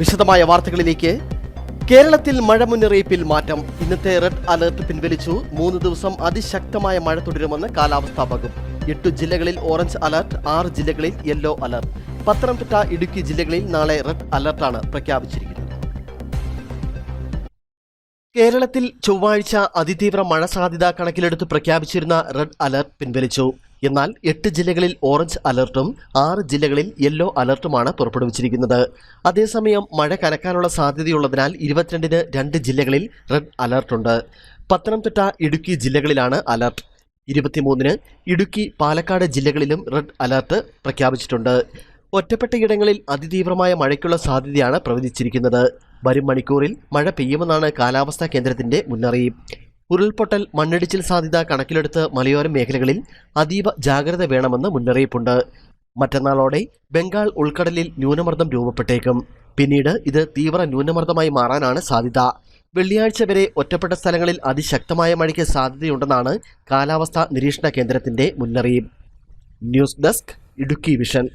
വിശദമായ വാർത്തകളിലേക്ക്. കേരളത്തിൽ മഴ മുന്നറിയിപ്പിൽ മാറ്റം. ഇന്നത്തെ റെഡ് അലർട്ട് പിൻവലിച്ചു. മൂന്ന് ദിവസം അതിശക്തമായ മഴ തുടരുമെന്ന് കാലാവസ്ഥാ വകുപ്പ്. എട്ട് ജില്ലകളിൽ ഓറഞ്ച് അലർട്ട് ആറ് ജില്ലകളിൽ യെല്ലോ അലർട്ട്. പത്തനംതിട്ട ഇടുക്കി ജില്ലകളിൽ നാളെ റെഡ് അലർട്ടാണ് പ്രഖ്യാപിച്ചിരിക്കുന്നത്. കേരളത്തിൽ ചൊവ്വാഴ്ച അതിതീവ്ര മഴ സാധ്യത കണക്കിലെടുത്ത് പ്രഖ്യാപിച്ചിരുന്ന റെഡ് അലർട്ട് പിൻവലിച്ചു. എന്നാൽ എട്ട് ജില്ലകളിൽ ഓറഞ്ച് അലർട്ടും ആറ് ജില്ലകളിൽ യെല്ലോ അലർട്ടുമാണ് പുറപ്പെടുവിച്ചിരിക്കുന്നത്. അതേസമയം മഴ കനക്കാനുള്ള സാധ്യതയുള്ളതിനാൽ ഇരുപത്തിരണ്ടിന് രണ്ട് ജില്ലകളിൽ റെഡ് അലർട്ടുണ്ട്. പത്തനംതിട്ട ഇടുക്കി ജില്ലകളിലാണ് അലർട്ട്. ഇരുപത്തിമൂന്നിന് ഇടുക്കി പാലക്കാട് ജില്ലകളിലും റെഡ് അലർട്ട് പ്രഖ്യാപിച്ചിട്ടുണ്ട്. ഒറ്റപ്പെട്ടയിടങ്ങളിൽ അതിതീവ്രമായ മഴയ്ക്കുള്ള സാധ്യതയാണ് പ്രവചിച്ചിരിക്കുന്നത്. വരും മണിക്കൂറിൽ മഴ പെയ്യുമെന്നാണ് കാലാവസ്ഥാ കേന്ദ്രത്തിന്റെ മുന്നറിയിപ്പ്. ഉരുൾപൊട്ടൽ മണ്ണിടിച്ചിൽ സാധ്യത കണക്കിലെടുത്ത് മലയോര മേഖലകളിൽ അതീവ ജാഗ്രത വേണമെന്ന് മുന്നറിയിപ്പുണ്ട്. മറ്റന്നാളോടെ ബംഗാൾ ഉൾക്കടലിൽ ന്യൂനമർദ്ദം രൂപപ്പെട്ടേക്കും. പിന്നീട് ഇത് തീവ്ര ന്യൂനമർദ്ദമായി മാറാനാണ് സാധ്യത. വെള്ളിയാഴ്ച വരെ ഒറ്റപ്പെട്ട സ്ഥലങ്ങളിൽ അതിശക്തമായ മഴയ്ക്ക് സാധ്യതയുണ്ടെന്നാണ് കാലാവസ്ഥാ നിരീക്ഷണ കേന്ദ്രത്തിന്റെ മുന്നറിയിപ്പ്. News desk Idukki vision.